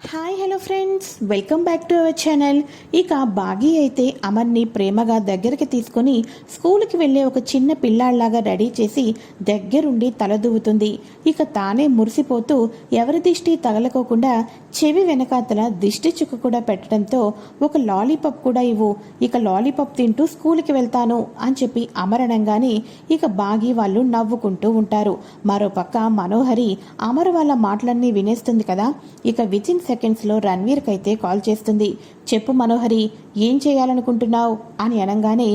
Hi hello friends welcome back to our channel ఇక బాగీ అయితే అమర్ని ప్రేమగా దగ్గరికి తీసుకొని స్కూల్కి వెళ్ళే ఒక చిన్న పిల్లాళ్ళాగా రెడీ చేసి దగ్గరుండి తలదూవుతుంది. ఇక తానే మురిసిపోతూ ఎవరి దిష్టి తగలకోకుండా చెవి వెనకాతల దిష్టి చుక్క కూడా పెట్టడంతో ఒక లాలీపాప్ కూడా ఇవ్వు. ఇక లాలీపాప్ తింటూ స్కూల్కి వెళ్తాను అని చెప్పి అమరణంగానే ఇక బాగి వాళ్ళు నవ్వుకుంటూ ఉంటారు. మరోపక్క మనోహరి అమర్ వాళ్ళ మాటలన్నీ వినేస్తుంది కదా. ఇక విచిన్ సెకండ్స్లో రణ్వీర్కి అయితే కాల్ చేస్తుంది. చెప్పు మనోహరి ఏం చేయాలనుకుంటున్నావు? అని అనగానే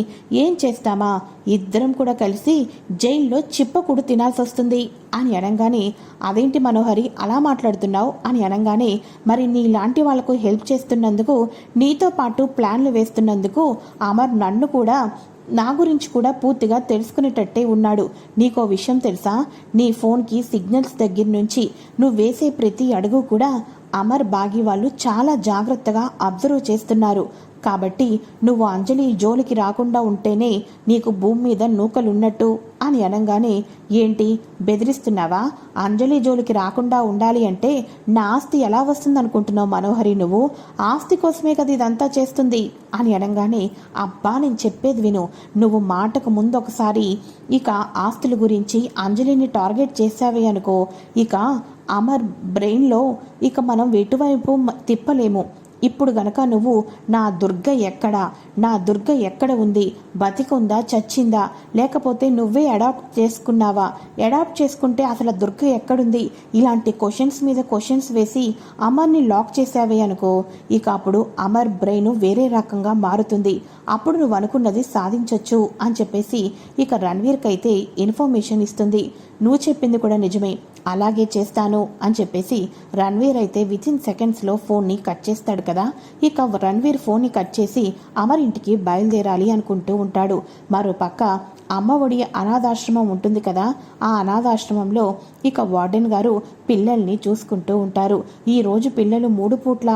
ఏం చేస్తామా? ఇద్దరం కూడా కలిసి జైల్లో చిప్పకుడు తినాల్సి వస్తుంది అని అనగానే అదేంటి మనోహరి అలా మాట్లాడుతున్నావు? అని అనగానే మరి నీలాంటి వాళ్ళకు హెల్ప్ చేస్తున్నందుకు నీతో పాటు ప్లాన్లు వేస్తున్నందుకు అమర్ నన్ను కూడా నా గురించి కూడా పూర్తిగా తెలుసుకునేటట్టే ఉన్నాడు. నీకో విషయం తెలుసా? నీ ఫోన్కి సిగ్నల్స్ దగ్గర నుంచి నువ్వు వేసే ప్రతి అడుగు కూడా అమర్ బాగి వాళ్ళు చాలా జాగ్రత్తగా అబ్జర్వ్ చేస్తున్నారు. కాబట్టి నువ్వు అంజలి జోలికి రాకుండా ఉంటేనే నీకు భూమి మీద నూకలున్నట్టు అని అనగానే ఏంటి బెదిరిస్తున్నావా? అంజలి జోలికి రాకుండా ఉండాలి అంటే నా ఆస్తి ఎలా వస్తుందనుకుంటున్నావు మనోహరి నువ్వు? ఆస్తి కోసమే కదా ఇదంతా చేస్తుంది. అని అనగానే అబ్బా నేను చెప్పేది విను. నువ్వు మాటకు ముందు ఒకసారి ఇక ఆస్తుల గురించి అంజలిని టార్గెట్ చేసావే అనుకో. ఇక అమర్ బ్రెయిన్లో ఇక మనం ఎటువైపు తిప్పలేము. ఇప్పుడు గనక నువ్వు నా దుర్గ ఎక్కడ? నా దుర్గ ఎక్కడ ఉంది? బతికుందా? చచ్చిందా? లేకపోతే నువ్వే అడాప్ట్ చేసుకున్నావా? అడాప్ట్ చేసుకుంటే అసలు దుర్గ ఎక్కడుంది? ఇలాంటి క్వశ్చన్స్ మీద క్వశ్చన్స్ వేసి అమర్ని లాక్ చేసావే అనుకో. ఇక అప్పుడు అమర్ బ్రెయిన్ వేరే రకంగా మారుతుంది. అప్పుడు నువ్వు అనుకున్నది సాధించొచ్చు అని చెప్పేసి ఇక రణ్వీర్కి అయితే ఇన్ఫర్మేషన్ ఇస్తుంది. నువ్వు చెప్పింది కూడా నిజమే. అలాగే చేస్తాను అని చెప్పేసి రణ్వీర్ అయితే విత్ ఇన్ సెకండ్స్లో ఫోన్ని కట్ చేస్తాడు కదా? ఇక రణ్వీర్ ఫోన్ని కట్ చేసి అమర్ ఇంటికి బయలుదేరాలి అనుకుంటూ ఉంటాడు. మరోపక్క అమ్మ ఒడి అనాథాశ్రమం ఉంటుంది కదా? ఆ అనాథాశ్రమంలో ఇక వార్డెన్ గారు పిల్లల్ని చూసుకుంటూ ఉంటారు. ఈరోజు పిల్లలు మూడు పూట్ల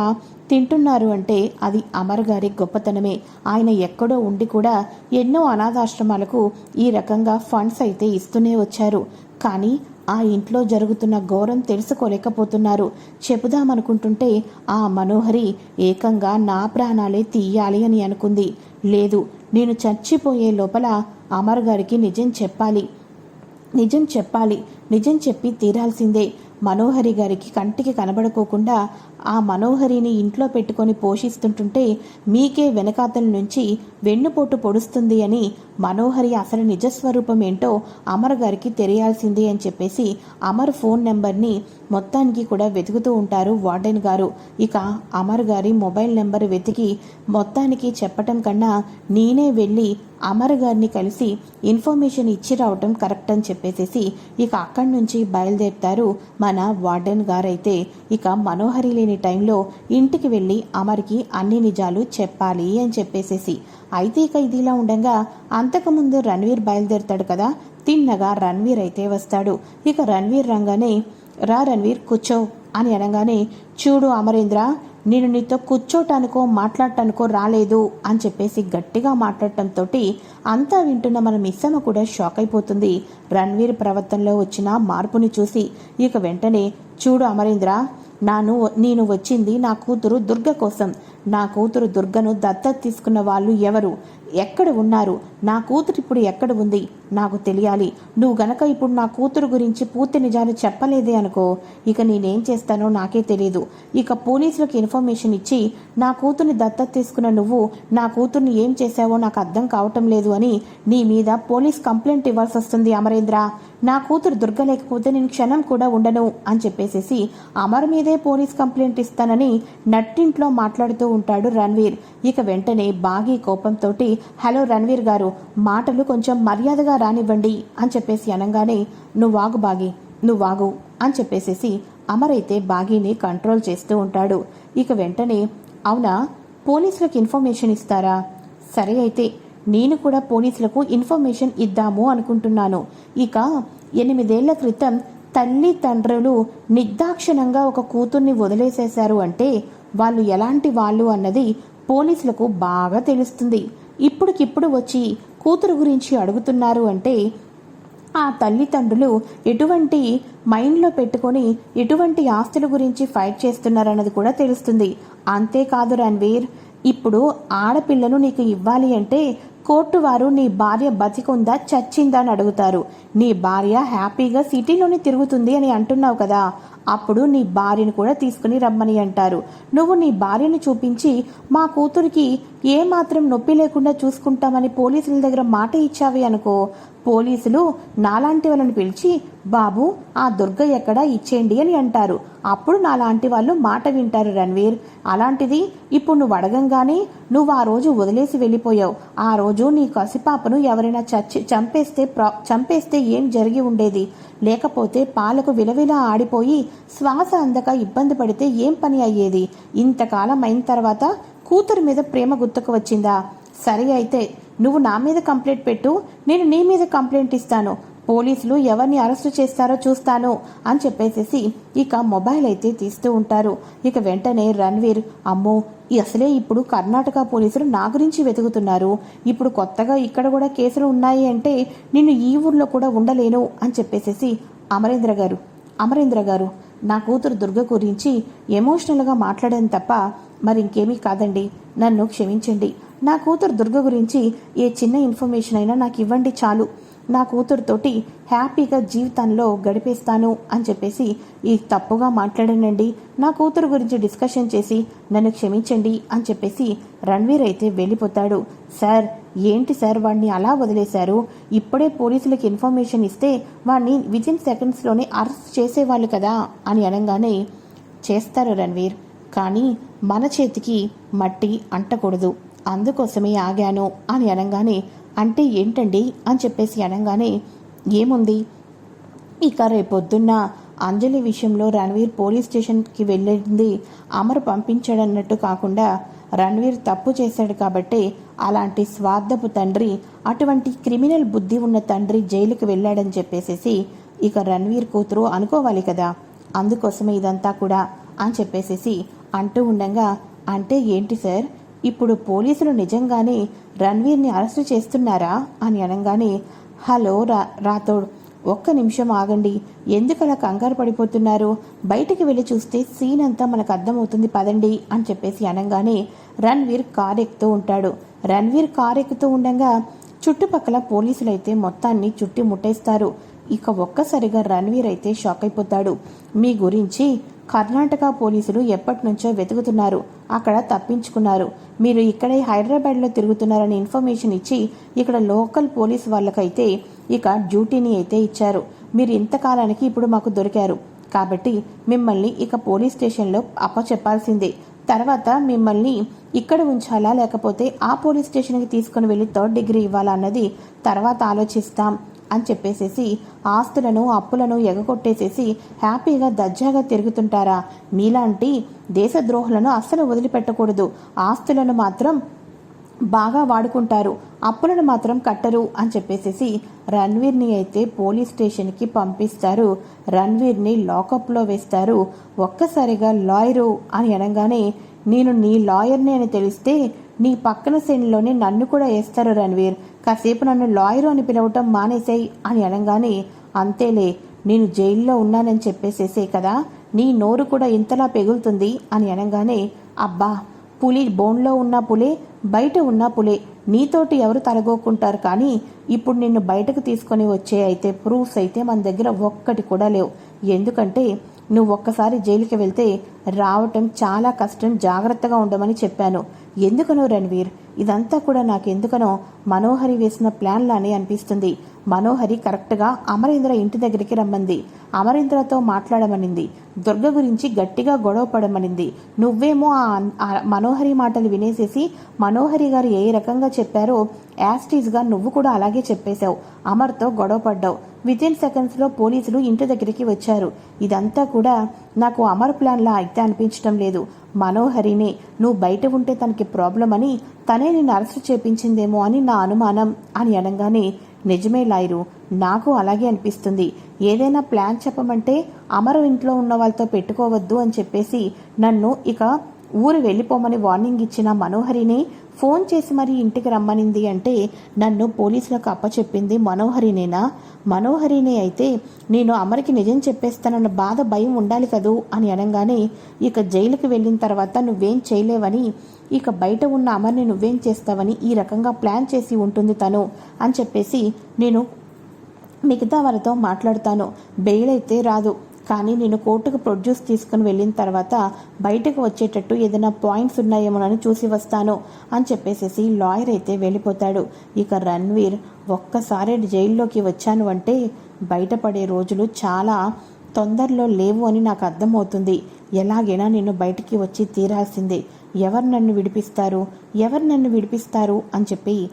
తింటున్నారు అంటే అది అమర్ గారి గొప్పతనమే. ఆయన ఎక్కడో ఉండి కూడా ఎన్నో అనాథాశ్రమాలకు ఈ రకంగా ఫండ్స్ అయితే ఇస్తూనే వచ్చారు. కానీ ఆ ఇంట్లో జరుగుతున్న ఘోరం తెలుసుకోలేకపోతున్నారు. చెబుదామనుకుంటుంటే ఆ మనోహరి ఏకంగా నా ప్రాణాలే తీయాలి అని అనుకుంది. లేదు నేను చచ్చిపోయే లోపల అమర్ గారికి నిజం చెప్పాలి. నిజం చెప్పాలి. నిజం చెప్పి తీరాల్సిందే. మనోహరి గారికి కంటికి కనబడుకోకుండా ఆ మనోహరిని ఇంట్లో పెట్టుకొని పోషిస్తుంటుంటే మీకే వెనకాతల నుంచి వెన్నుపోటు పొడుస్తుంది అని మనోహరి అసలు నిజస్వరూపం ఏంటో అమర్ గారికి తెలియాల్సింది అని చెప్పేసి అమర్ ఫోన్ నెంబర్ని మొత్తానికి కూడా వెతుకుతూ ఉంటారు వార్డెన్ గారు. ఇక అమర్ గారి మొబైల్ నెంబర్ వెతికి మొత్తానికి చెప్పటం కన్నా నేనే వెళ్ళి అమర్ గారిని కలిసి ఇన్ఫర్మేషన్ ఇచ్చి రావటం కరెక్ట్ అని చెప్పేసేసి ఇక అక్కడి నుంచి బయలుదేరుతారు మన వార్డెన్ గారైతే. ఇక మనోహరి లేని టైంలో ఇంటికి వెళ్ళి అమర్కి అన్ని నిజాలు చెప్పాలి అని చెప్పేసేసి. అయితే ఇక ఇదిలా ఉండగా అంతకుముందు రణ్వీర్ బయలుదేరుతాడు కదా తిన్నగా రణ్వీర్ అయితే వస్తాడు. ఇక రణ్వీర్ రంగానే రా రణ్వీర్ కూర్చో అని అనగానే చూడు అమరేంద్ర నేను నీతో కూర్చోటానికో మాట్లాడటానికో రాలేదు అని చెప్పేసి గట్టిగా మాట్లాడటంతో అంతా వింటున్న మన మిస్సమ్మ కూడా షాక్ అయిపోతుంది. రణ్వీర్ ప్రవర్తనలో వచ్చిన మార్పుని చూసి ఇక వెంటనే చూడు అమరేంద్ర నాను నేను వచ్చింది నా కూతురు దుర్గ కోసం. నా కూతురు దుర్గను దత్తత తీసుకున్న వాళ్ళు ఎవరు? ఎక్కడ ఉన్నారు? నా కూతురు ఇప్పుడు ఎక్కడ ఉంది? నాకు తెలియాలి. నువ్వు గనక ఇప్పుడు నా కూతురు గురించి పూర్తి నిజాలు చెప్పలేదే అనుకో ఇక నేనేం చేస్తానో నాకే తెలియదు ఇక పోలీసులకు ఇన్ఫర్మేషన్ ఇచ్చి నా కూతుర్ని దత్తత తీసుకున్న నువ్వు నా కూతుర్ని ఏం చేశావో నాకు అర్థం కావటం లేదు అని నీ మీద పోలీస్ కంప్లైంట్ ఇవ్వాల్సి వస్తుంది అమరేంద్ర. నా కూతురు దుర్గ లేకపోతే నేను క్షణం కూడా ఉండను అని చెప్పేసేసి అమర్ మీదే పోలీస్ కంప్లైంట్ ఇస్తానని నట్టింట్లో మాట్లాడుతూ ఉంటాడు రణ్వీర్. ఇక వెంటనే బాగి కోపంతో హలో రణ్వీర్ గారు మాటలు కొంచెం మర్యాదగా రానివ్వండి అని చెప్పేసి అనగానే నువ్వు వాగు బాగి నువ్వు వాగు అని చెప్పేసేసి అమరైతే బాగీని కంట్రోల్ చేస్తూ ఉంటాడు. ఇక వెంటనే అవునా పోలీసులకు ఇన్ఫర్మేషన్ ఇస్తారా? సరే అయితే నేను కూడా పోలీసులకు ఇన్ఫర్మేషన్ ఇద్దాము అనుకుంటున్నాను. ఇక ఎనిమిదేళ్ళ క్రితం తల్లి తండ్రులు నిర్దాక్షిణంగా ఒక కూతుర్ని వదిలేసేశారు అంటే వాళ్ళు ఎలాంటి వాళ్ళు అన్నది పోలీసులకు బాగా తెలుస్తుంది. ఇప్పటికిప్పుడు వచ్చి కూతురు గురించి అడుగుతున్నారు అంటే ఆ తల్లిదండ్రులు ఎటువంటి మైండ్లో పెట్టుకొని ఎటువంటి ఆస్తుల గురించి ఫైట్ చేస్తున్నారన్నది కూడా తెలుస్తుంది. అంతేకాదు రణ్వీర్ ఇప్పుడు ఆడపిల్లను నీకు ఇవ్వాలి అంటే కోర్టు వారు నీ భార్య బతికుందా చచ్చిందా అని అడుగుతారు. నీ భార్య హ్యాపీగా సిటీలోనే తిరుగుతుంది అని అంటున్నావు కదా అప్పుడు నీ భార్యను కూడా తీసుకుని రమ్మని అంటారు. నువ్వు నీ భార్యను చూపించి మా కూతురికి ఏ మాత్రం నొప్పి లేకుండా చూసుకుంటామని పోలీసుల దగ్గర మాట ఇచ్చావి అనుకో. పోలీసులు నాలాంటి వాళ్ళని పిలిచి బాబు ఆ దుర్గ ఎక్కడ? ఇచ్చేయండి అని అంటారు. అప్పుడు నాలాంటి వాళ్ళు మాట వింటారు రణ్వీర్. అలాంటిది ఇప్పుడు నువ్వు అడగంగానే నువ్వు ఆ రోజు వదిలేసి వెళ్ళిపోయావు. ఆ రోజు నీ కసిపాపను ఎవరైనా చచ్చి చంపేస్తే ప్రా చంపేస్తే ఏం జరిగి ఉండేది? లేకపోతే పాలకు విలవిలా ఆడిపోయి శ్వాస అందక ఇబ్బంది పడితే ఏం పని అయ్యేది? ఇంతకాలం అయిన తర్వాత కూతురు మీద ప్రేమ గుర్తుకు వచ్చిందా? సరే అయితే నువ్వు నా మీద కంప్లైంట్ పెట్టు నేను నీ మీద కంప్లైంట్ ఇస్తాను. పోలీసులు ఎవరిని అరెస్టు చేస్తారో చూస్తాను అని చెప్పేసేసి ఇక మొబైల్ అయితే తీస్తూ ఉంటారు. ఇక వెంటనే రణ్వీర్ అమ్మో ఈ అసలే ఇప్పుడు కర్ణాటక పోలీసులు నా గురించి వెతుకుతున్నారు. ఇప్పుడు కొత్తగా ఇక్కడ కూడా కేసులు ఉన్నాయి అంటే నేను ఈ ఊర్లో కూడా ఉండలేను అని చెప్పేసేసి అమరేంద్ర గారు అమరేంద్ర గారు నా కూతురు దుర్గ గురించి ఎమోషనల్గా మాట్లాడాను తప్ప మరి ఇంకేమీ కాదండి. నన్ను క్షమించండి. నా కూతురు దుర్గ గురించి ఏ చిన్న ఇన్ఫర్మేషన్ అయినా నాకు ఇవ్వండి చాలు. నా కూతురుతోటి హ్యాపీగా జీవితంలో గడిపేస్తాను అని చెప్పేసి ఈ తప్పుగా మాట్లాడానండి. నా కూతురు గురించి డిస్కషన్ చేసి నన్ను క్షమించండి అని చెప్పేసి రణ్వీర్ అయితే వెళ్ళిపోతాడు. సార్ ఏంటి సార్ వాడిని అలా వదిలేశారు? ఇప్పుడే పోలీసులకు ఇన్ఫర్మేషన్ ఇస్తే వాడిని వితిన్ సెకండ్స్లోనే అరెస్ట్ చేసేవాళ్ళు కదా అని అనగానే చేస్తారు రణ్వీర్ కానీ మన చేతికి మట్టి అంటకూడదు. అందుకోసమే ఆగాను అని అనగానే అంటే ఏంటండి అని చెప్పేసి అనగానే ఏముంది? ఇక రేపొద్దున్న అంజలి విషయంలో రణవీర్ పోలీస్ స్టేషన్కి వెళ్ళింది. అమర్ పంపించాడన్నట్టు కాకుండా రణవీర్ తప్పు చేశాడు కాబట్టి అలాంటి స్వార్థపు తండ్రి అటువంటి క్రిమినల్ బుద్ధి ఉన్న తండ్రి జైలుకి వెళ్ళాడని చెప్పేసేసి ఇక రణవీర్ కూతురు అనుకోవాలి కదా. అందుకోసమే ఇదంతా కూడా అని చెప్పేసేసి అంటూ ఉండగా అంటే ఏంటి సార్? ఇప్పుడు పోలీసులు నిజంగానే రణ్వీర్ని అరెస్టు చేస్తున్నారా అని అనగానే హలో రా రాథోడ్ ఒక్క నిమిషం ఆగండి. ఎందుకలా కంగారు పడిపోతున్నారు? బయటికి వెళ్ళి చూస్తే సీన్ అంతా మనకు అర్థమవుతుంది పదండి అని చెప్పేసి అనగానే రణ్వీర్ కార్ ఎక్కుతూ ఉంటాడు. రణ్వీర్ కార్ ఎక్కుతూ ఉండగా చుట్టుపక్కల పోలీసులు అయితే మొత్తాన్ని చుట్టి ముట్టేస్తారు. ఇక ఒక్కసారిగా రణ్వీర్ అయితే షాక్ అయిపోతాడు మీ గురించి కర్ణాటక పోలీసులు ఎప్పటి నుంచో వెతుకుతున్నారు. అక్కడ తప్పించుకున్నారు. మీరు ఇక్కడే హైదరాబాద్లో తిరుగుతున్నారని ఇన్ఫర్మేషన్ ఇచ్చి ఇక్కడ లోకల్ పోలీస్ వాళ్ళకైతే ఇక డ్యూటీని అయితే ఇచ్చారు. మీరు ఇంతకాలానికి ఇప్పుడు మాకు దొరికారు. కాబట్టి మిమ్మల్ని ఇక పోలీస్ స్టేషన్లో అప్పచెప్పాల్సిందే. తర్వాత మిమ్మల్ని ఇక్కడ ఉంచాలా లేకపోతే ఆ పోలీస్ స్టేషన్కి తీసుకుని వెళ్ళి థర్డ్ డిగ్రీ ఇవ్వాలా అన్నది తర్వాత ఆలోచిస్తాం. అని చెప్పేసేసి ఆస్తులను అప్పులను ఎగగొట్టేసేసి హ్యాపీగా దర్జాగా తిరుగుతుంటారా? మీలాంటి దేశద్రోహులను అస్సలు వదిలిపెట్టకూడదు. ఆస్తులను మాత్రం బాగా వాడుకుంటారు. అప్పులను మాత్రం కట్టరు అని చెప్పేసేసి రణ్వీర్ని అయితే పోలీస్ స్టేషన్కి పంపిస్తారు. రణ్వీర్ని లాకప్లో వేస్తారు. ఒక్కసారిగా లాయరు అని అనగానే నేను నీ లాయర్ని అని తెలిస్తే నీ పక్కన శ్రేణిలోనే నన్ను కూడా వేస్తారు రణ్వీర్. కాసేపు నన్ను లాయరు అని పిలవటం మానేసాయి అని అనగానే అంతేలే నేను జైల్లో ఉన్నానని చెప్పేసేసే కదా నీ నోరు కూడా ఇంతలా పెగులుతుంది అని అనగానే అబ్బా పులి బోన్లో ఉన్న పులే బయట ఉన్న పులే నీతోటి ఎవరు తలగోకుంటారు కానీ ఇప్పుడు నిన్ను బయటకు తీసుకొని వచ్చే అయితే ప్రూఫ్స్ అయితే మన దగ్గర ఒక్కటి కూడా లేవు. ఎందుకంటే నువ్వు ఒక్కసారి జైలుకి వెళ్తే రావటం చాలా కష్టం జాగ్రత్తగా ఉండమని చెప్పాను. ఎందుకనో రణ్వీర్? ఇదంతా కూడా నాకు ఎందుకనో మనోహరి వేసిన ప్లాన్లానే అనిపిస్తుంది. మనోహరి కరెక్ట్గా అమరేంద్ర ఇంటి దగ్గరికి రమ్మంది. అమరేంద్రతో మాట్లాడమనింది. దుర్గ గురించి గట్టిగా గొడవ పడమనింది. నువ్వేమో ఆ మనోహరి మాటలు వినేసేసి మనోహరి గారు ఏ రకంగా చెప్పారో యాస్టీజ్గా నువ్వు కూడా అలాగే చెప్పేశావు. అమర్తో గొడవ పడ్డావు. వితిన్ సెకండ్స్లో పోలీసులు ఇంటి దగ్గరికి వచ్చారు. ఇదంతా కూడా నాకు అమర్ ప్లాన్లా అయితే అనిపించడం లేదు. మనోహరినే నువ్వు బయట ఉంటే తనకి ప్రాబ్లం అని తనే నిన్ను అరెస్ట్ చేపించిందేమో అని నా అనుమానం అని అనగానే నిజమే లాయరు నాకు అలాగే అనిపిస్తుంది. ఏదైనా ప్లాన్ చెప్పమంటే అమరు ఇంట్లో ఉన్న వాళ్ళతో పెట్టుకోవద్దు అని చెప్పేసి నన్ను ఇక ఊరు వెళ్ళిపోమని వార్నింగ్ ఇచ్చిన మనోహరిని ఫోన్ చేసి మరీ ఇంటికి రమ్మనింది అంటే నన్ను పోలీసులకు అప్పచెప్పింది మనోహరినేనా? మనోహరినే అయితే నేను అమరికి నిజం చెప్పేస్తానన్న బాధ భయం ఉండాలి కదూ? అని అనగానే ఇక జైలుకి వెళ్ళిన తర్వాత నువ్వేం చేయలేవని ఇక బయట ఉన్న అమర్ని నువ్వేం చేస్తావని ఈ రకంగా ప్లాన్ చేసి ఉంటుంది తను అని చెప్పేసి నేను మిగతా వాళ్ళతో మాట్లాడతాను. బెయిల్ అయితే రాదు. కానీ నేను కోర్టుకు ప్రొడ్యూస్ తీసుకుని వెళ్ళిన తర్వాత బయటకు వచ్చేటట్టు ఏదైనా పాయింట్స్ ఉన్నాయేమోనని చూసి వస్తాను అని చెప్పేసేసి లాయర్ అయితే వెళ్ళిపోతాడు. ఇక రణ్వీర్ ఒక్కసారి జైల్లోకి వచ్చాను అంటే బయటపడే రోజులు చాలా తొందరలో లేవు అని నాకు అర్థమవుతుంది. ఎలాగైనా నేను బయటికి వచ్చి తీరాల్సిందే. ఎవరు నన్ను విడిపిస్తారు? ఎవరు నన్ను విడిపిస్తారు? అని చెప్పి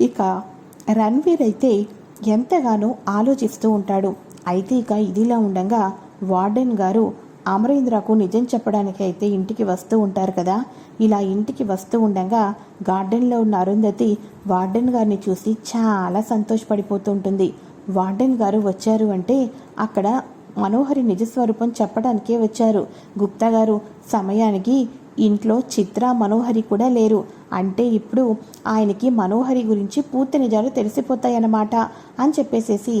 ఇక రణ్వీర్ అయితే ఎంతగానో ఆలోచిస్తూ ఉంటాడు. అయితే ఇక ఇదిలా ఉండగా వార్డెన్ గారు అమరేంద్రకు నిజం చెప్పడానికి అయితే ఇంటికి వస్తూ ఉంటారు కదా. ఇలా ఇంటికి వస్తూ ఉండగా గార్డెన్లో ఉన్న అరుంధతి వార్డెన్ గారిని చూసి చాలా సంతోషపడిపోతూ ఉంటుంది వార్డెన్ గారు వచ్చారు అంటే అక్కడ మనోహరి నిజస్వరూపం చెప్పడానికే వచ్చారు. గుప్తా గారు సమయానికి ఇంట్లో చిత్ర మనోహరి కూడా లేరు. అంటే ఇప్పుడు ఆయనకి మనోహరి గురించి పూర్తి నిజాలు తెలిసిపోతాయన్నమాట అని చెప్పేసేసి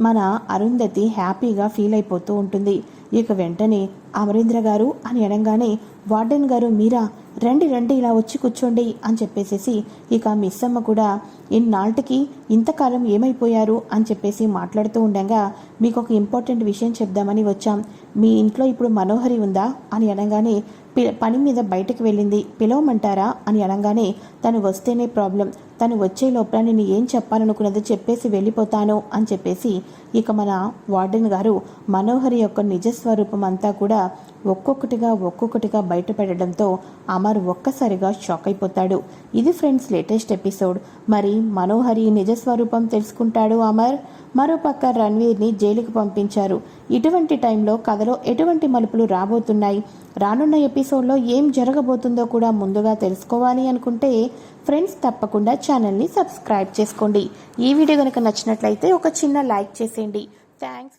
మన అరుంధతి హ్యాపీగా ఫీల్ అయిపోతూ ఉంటుంది. ఇక వెంటనే అమరేంద్ర గారు అని అనగానే వార్డెన్ గారు మీరా? రండి రండి ఇలా వచ్చి కూర్చోండి అని చెప్పేసేసి ఇక మిస్ అమ్మ కూడా ఇన్నాళ్ళకి ఇంతకాలం ఏమైపోయారు? అని చెప్పేసి మాట్లాడుతూ ఉండగా మీకు ఒక ఇంపార్టెంట్ విషయం చెప్దామని వచ్చాం. మీ ఇంట్లో ఇప్పుడు మనోహరి ఉందా? అని అనగానే పి- పని మీద బయటకు వెళ్ళింది. పిలవమంటారా? అని అనగానే తను వస్తేనే ప్రాబ్లం. తను వచ్చే లోపల నేను ఏం చెప్పాలనుకున్నదో చెప్పేసి వెళ్ళిపోతాను అని చెప్పేసి ఇక మన వార్డెన్ గారు మనోహరి యొక్క నిజస్వరూపం అంతా కూడా ఒక్కొక్కటిగా ఒక్కొక్కటిగా బయటపెట్టడంతో అమర్ ఒక్కసారిగా షాక్ అయిపోతాడు. ఇది ఫ్రెండ్స్ లేటెస్ట్ ఎపిసోడ్. మరి మనోహరి నిజస్వరూపం తెలుసుకుంటాడు అమర్? మరోపక్క రణ్వీర్ని జైలుకు పంపించారు. ఇటువంటి టైంలో కథలో ఎటువంటి మలుపులు రాబోతున్నాయి? రానున్న ఎపిసోడ్లో ఏం జరగబోతుందో కూడా ముందుగా తెలుసుకోవాలి అనుకుంటే ఫ్రెండ్స్ తప్పకుండా ఛానల్ని సబ్స్క్రైబ్ చేసుకోండి. ఈ వీడియో కనుక నచ్చినట్లయితే ఒక చిన్న లైక్ చేసి చేసేయండి థ్యాంక్స్